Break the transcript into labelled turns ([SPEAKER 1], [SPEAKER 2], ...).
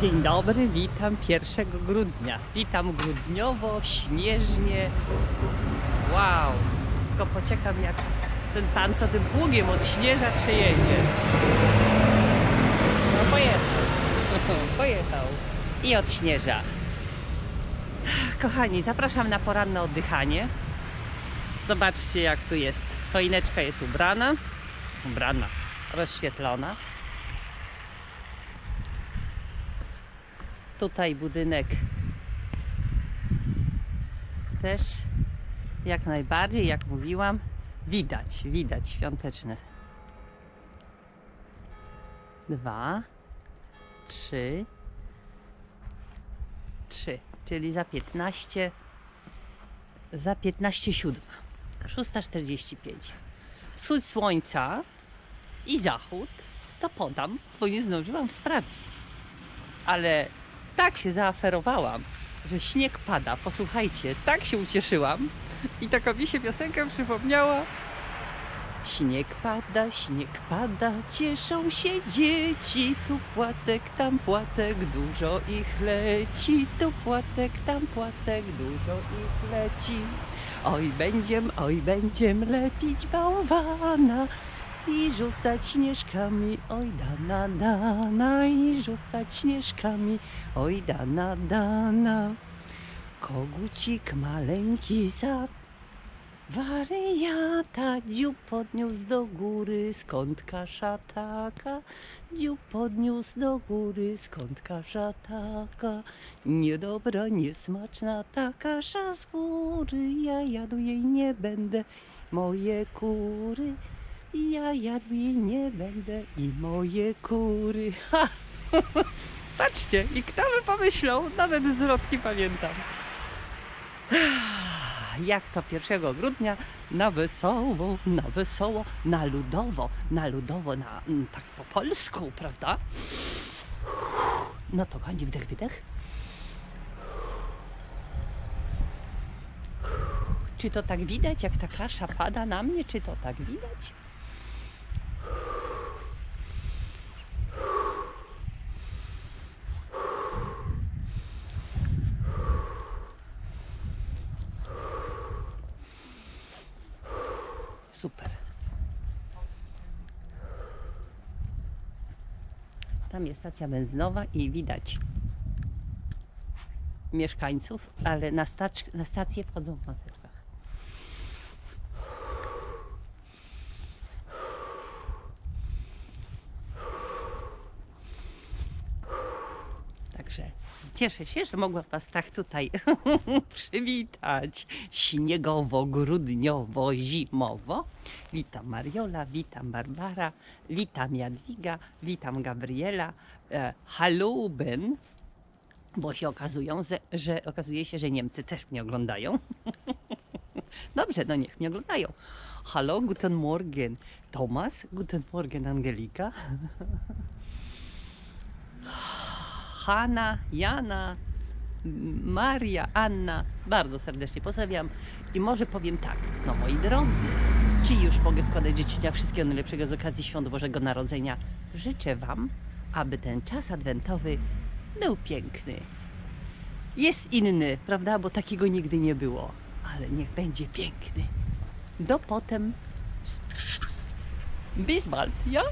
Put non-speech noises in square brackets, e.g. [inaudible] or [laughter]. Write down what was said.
[SPEAKER 1] Dzień dobry, witam 1 grudnia. Witam grudniowo, śnieżnie. Wow! Tylko poczekam jak ten pan co tym pługiem od śnieża przejedzie. No pojechał. [laughs] Pojechał. I od śnieża. Kochani, zapraszam na poranne oddychanie. Zobaczcie jak tu jest. Choineczka jest ubrana. Ubrana, rozświetlona. Tutaj budynek też jak najbardziej, jak mówiłam, widać, widać świąteczne. Dwa, trzy, trzy, czyli za 15, za 15 siódma, 6.45. Wschód słońca i zachód to podam, bo nie zdążyłam sprawdzić ale tak się zaaferowałam, że śnieg pada. Posłuchajcie, tak się ucieszyłam i taka mi się piosenka przypomniała. Śnieg pada, śnieg pada, cieszą się dzieci, tu płatek, tam płatek, dużo ich leci, tu płatek, tam płatek, dużo ich leci. Oj będziem, oj będziem lepić bałwana, i rzucać śnieżkami, oj dana dana i rzucać śnieżkami, oj dana dana. Kogucik maleńki za wariata dziób podniósł do góry, skąd kasza taka? Dziób podniósł do góry, skąd kasza taka? Niedobra, niesmaczna ta kasza z góry, ja jadł jej nie będę, moje kury. Ja jadł jej nie będę i moje kury. Ha! [laughs] Patrzcie, i kto by pomyślał, nawet z rodki pamiętam. [sighs] Jak to 1 grudnia na wesoło, na wesoło, na ludowo, na ludowo, na mm, tak po polsku, prawda? No to kochani, wdech, wydech. Czy to tak widać, jak ta kasza pada na mnie? Czy to tak widać? Super. Tam jest stacja benzynowa i widać mieszkańców, ale na, stac- na stację wchodzą w Także cieszę się, że mogłam Was tak tutaj [laughs] przywitać śniegowo, grudniowo, zimowo. Witam Mariola, witam Barbara, witam Jadwiga, witam Gabriela, e, bo się okazują, że, że okazuje się, że Niemcy też mnie oglądają. [laughs] Dobrze, no niech mnie oglądają. Hallo, guten Morgen. Thomas, guten Morgen Angelika. [laughs] Hanna, Jana, Maria, Anna. Bardzo serdecznie pozdrawiam. I może powiem tak, no moi drodzy, czy już mogę składać życzenia wszystkiego najlepszego z okazji Świąt Bożego Narodzenia? Życzę Wam, aby ten czas adwentowy był piękny. Jest inny, prawda? Bo takiego nigdy nie było. Ale niech będzie piękny. Do potem. Bis bald, ja?